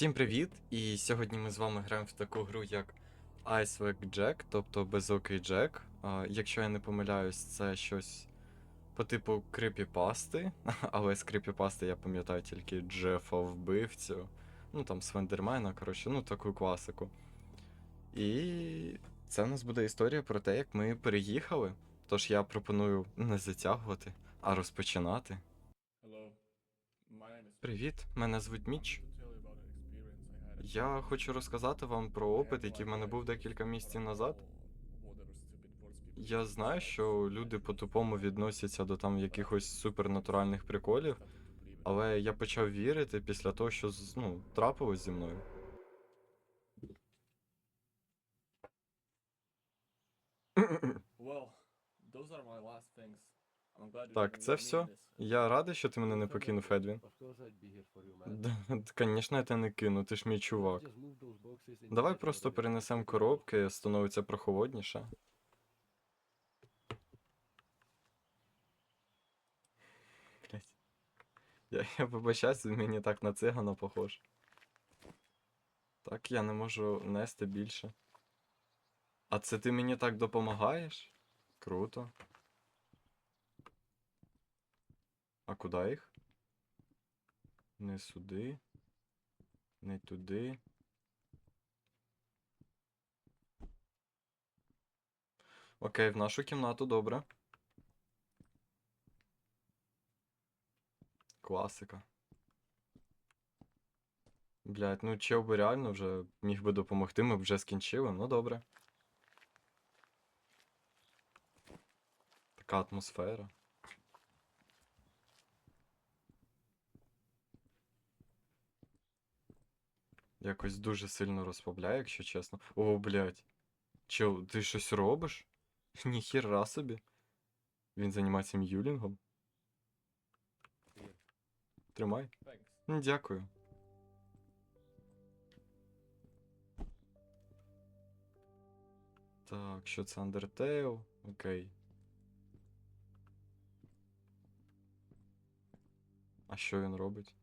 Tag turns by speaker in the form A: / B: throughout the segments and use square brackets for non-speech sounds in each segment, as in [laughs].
A: Всім привіт! І сьогодні ми з вами граємо в таку гру, як Iceberg Jack, тобто безокий Джек. Якщо я не помиляюсь, це щось по типу крипіпасти, [laughs] але з крипіпасти я пам'ятаю тільки Джефа вбивцю. Ну там Свендермена, коротше, ну таку класику. І це в нас буде історія про те, як ми переїхали. Тож я пропоную не затягувати, а розпочинати.
B: Hello. My name is
A: Привіт, мене звуть Міч. Я хочу розказати вам про опит, який в мене був декілька місяців назад. Я знаю, що люди по-тупому відносяться до там якихось супернатуральних приколів, але я почав вірити після того, що ну, трапилось зі мною.
B: Well, those are my last things.
A: Так, це все. Я радий, що ти мене не покинув, Едвін. Звісно, [laughs] я тебе не кину, ти ж мій чувак. Давай просто перенесемо коробки, становиться прохолодніше. Я, я вибачаюсь, мені так на цигана похож. Так я не можу нести більше. А це ти мені так допомагаєш? Круто. А куди їх? Не сюди. Не туди. Окей, в нашу кімнату, добре. Класика. Блять, ну чел би реально вже міг би допомогти, ми б вже скінчили, ну добре. Така атмосфера. Якось дуже сильно розслабляє, якщо чесно. О, блядь. Чел, ти щось робиш? [laughs] Ніхіра собі. Він займається м'юлінгом. Тримай. Ну, Дякую. Так, що це Undertale? Окей. А що він робить?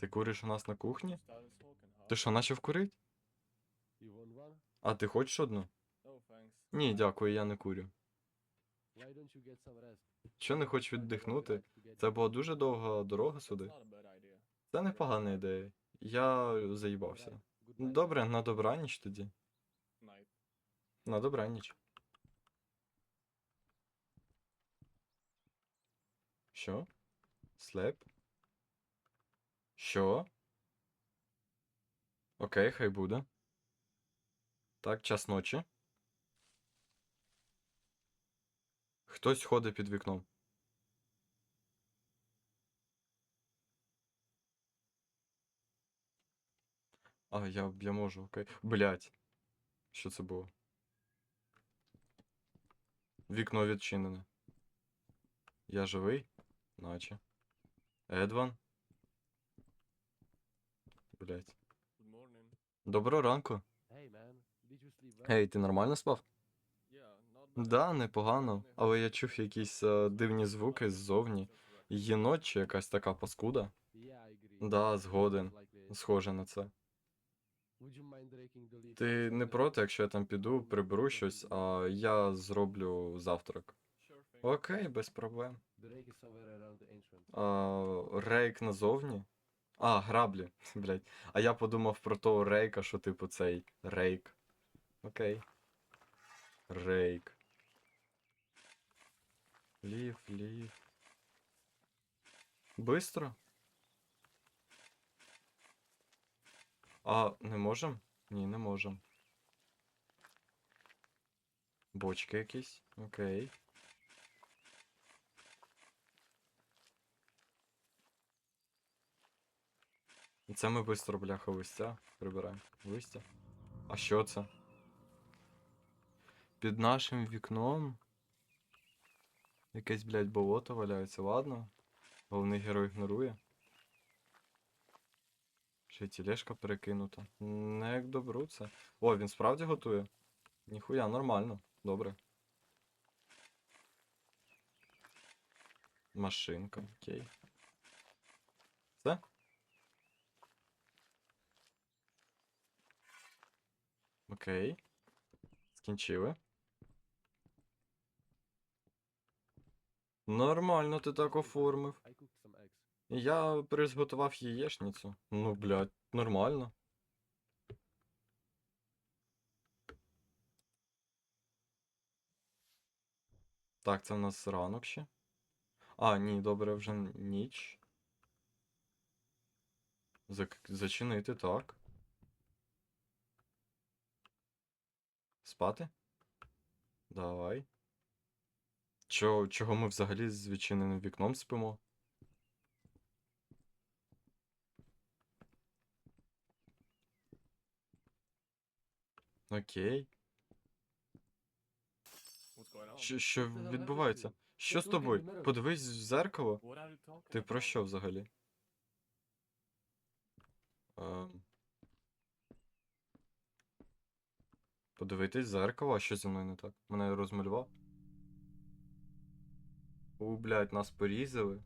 A: Ти куриш у нас на кухні? Ти що, начав курить? А ти хочеш одну? Ні, дякую, я не курю. Що не хочеш віддихнути? Це була дуже довга дорога сюди. Це непогана ідея. Я заїбався. Добре, на добраніч тоді. На добраніч. Що? Слеп? Що? Окей, хай буде. Так, час ночі. Хтось ходить під вікном. А, я, я можу, окей. Блять. Що це було? Вікно відчинене. Я живий? Наче. Едван?
B: Morning.
A: Доброго ранку. Гей, ти нормально спав? Да, непогано. Але я чув якісь е, дивні звуки ззовні. Єнот чи якась така паскуда. Да, згоден. Схоже на це. Ти не проти, якщо я там піду, приберу щось, а я зроблю завтрак. Окей, без проблем. А, рейк назовні? А, граблі. [laughs] Блять. А я подумав про того рейка, що типу цей рейк. Окей. Рейк. Лів, лів. Бистро? А, не можем? Ні, не можем. Бочки якісь. Окей. І Це ми бистро, бляха, листя прибираємо. Листя. А що це? Під нашим вікном. Якесь, блядь, болото валяється, ладно. Головний герой ігнорує. Ще й тележка перекинута. Не як добру це. О, він справді готує? Ніхуя, нормально. Добре. Машинка, окей. Все? Окей. Скінчили. Нормально ти так оформив. Я приготував яєчницю. Ну, блядь, нормально. Так, це в нас ранок ще. А, ні, добре, вже ніч. Зачинити, так. Спати? Давай. Чо, чого ми взагалі з відчиненим вікном спимо? Окей. Що, що відбувається? Що з тобою? Подивись в зеркало. Ти про що взагалі? Ем... Подивитись зеркало, а що зі мною не так? Мене розмалював? У, блядь, нас порізали.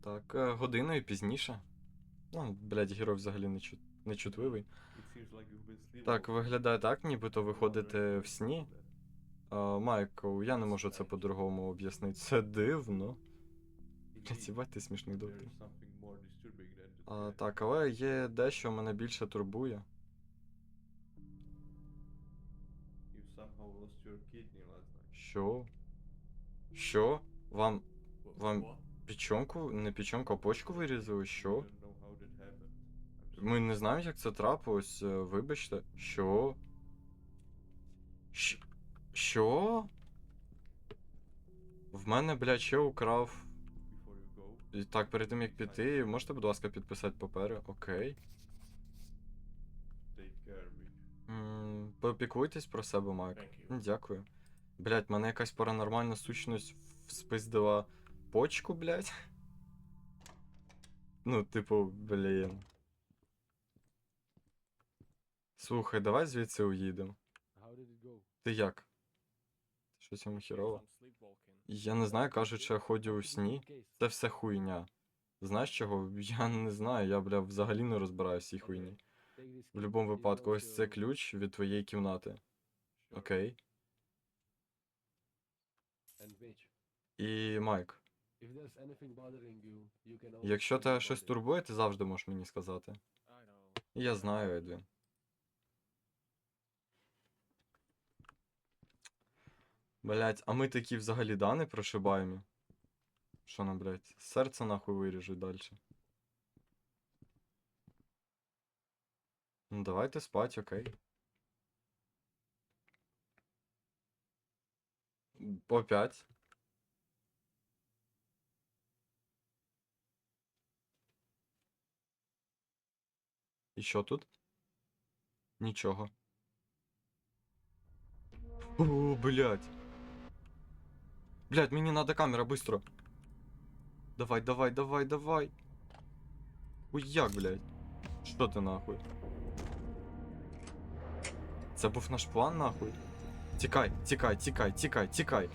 A: Так, е, годиною пізніше. Ну, блядь, герой взагалі не, чут... не чутливий.
C: It seems like you've been
A: Так, виглядає так, нібито виходите в сні. А, Майкл, я не можу це по-другому об'яснити. Це дивно. Блядь, їбать ти смішний доктор. А, так, але є дещо мене більше турбує. Що? Що? Вам Вам-
B: what?
A: печонку, не печонку, а почку вирізали? Що? Ми не знаємо, як це трапилось. е, Вибачте. Що? Що? В мене, блядь, ще украв. І так, перед тим як піти, можете, будь ласка, підписати папери? Окей. М, Попіклуйтесь про себе, Майк. Дякую. Блять, мене якась паранормальна сущність спиздила почку, блять. Ну, типу, блін. Слухай, давай звідси уїдемо. Ти як? Щось йому хірово? Я не знаю, кажуть, що я ходжу у сні. Це все хуйня. Знаєш чого? [laughs] Я не знаю, я, бля, взагалі не розбираюся в цій хуйні. В будь-якому випадку, ось це ключ від твоєї кімнати. Окей. І Майк, якщо тебе щось турбує, ти завжди можеш мені сказати. Я знаю, Едвін. Блять, а ми такі взагалі да не прошибаємо. Що нам, блять, серце нахуй виріжуть далі. Ну давайте спать, окей. По п'ять. І що тут? Нічого. О, блядь. Блядь, мені надо камера, быстро. Давай, давай, давай, давай. Ой, як, блядь? Що ти нахуй? Це був наш план, нахуй. Тікай, тікай, тікай, тікай, тікай.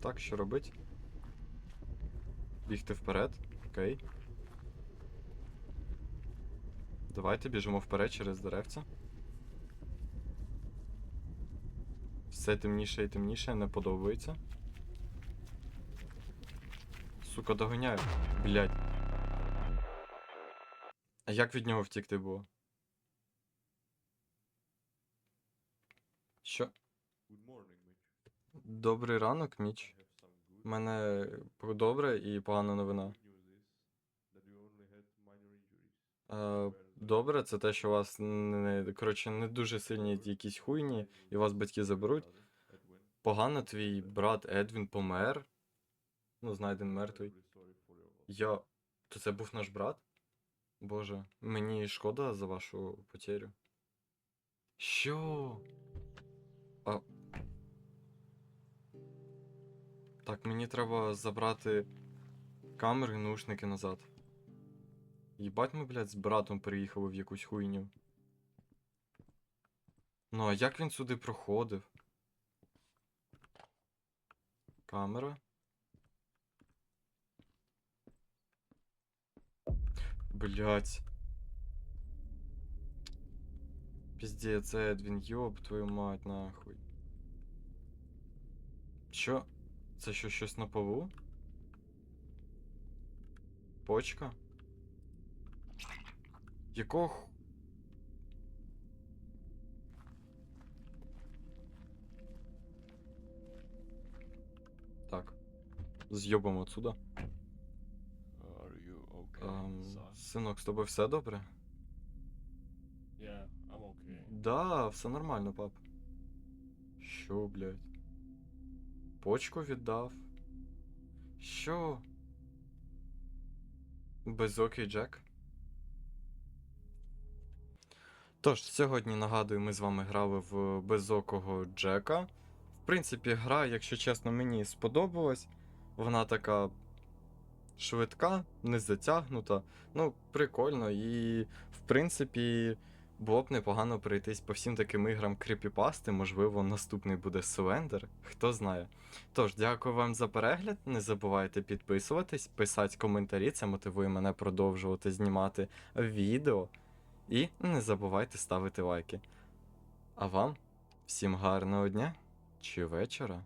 A: Так, що робить? Бігти вперед. Окей. Давайте біжимо вперед через деревця. Все темніше і темніше, не подобається. Сука, доганяю. Блять. А як від нього втікти було? Що? Добрий ранок, Міч. У мене добре і погана новина. Е. добре, це те, що у вас не, коротше, не дуже сильні якісь хуйні, і вас батьки заберуть. Погано твій брат Едвін помер. Ну, знайден мертвий. Я. То це був наш брат? Боже, мені шкода за вашу потерю. Що? А... Так, мені треба забрати камери і наушники назад. Їбать ми, блядь, з братом приїхали в якусь хуйню. Ну, а як він сюди проходив? Камера. Блять. Пиздец, Едвін, йоб твою мать, нахуй. Що? Це що, щось на полу? Почка? Якого Так. З'єбом отсюда.
B: Okay,
A: Ем, синок, з тобою все добре?
B: Yeah, I'm okay.
A: Да, все нормально, пап. Що, блядь? Почку віддав. Що? Безокий Джек? Тож, сьогодні нагадую, ми з вами грали в безокого Джека. В принципі, гра, якщо чесно, мені сподобалась. Вона така швидка, не затягнута. Ну, прикольно, і в принципі. Було б непогано пройтись по всім таким іграм кріпіпасти, можливо, наступний буде Слендер, хто знає. Тож, дякую вам за перегляд. Не забувайте підписуватись, писати коментарі, це мотивує мене продовжувати знімати відео. І не забувайте ставити лайки. А вам всім гарного дня чи вечора.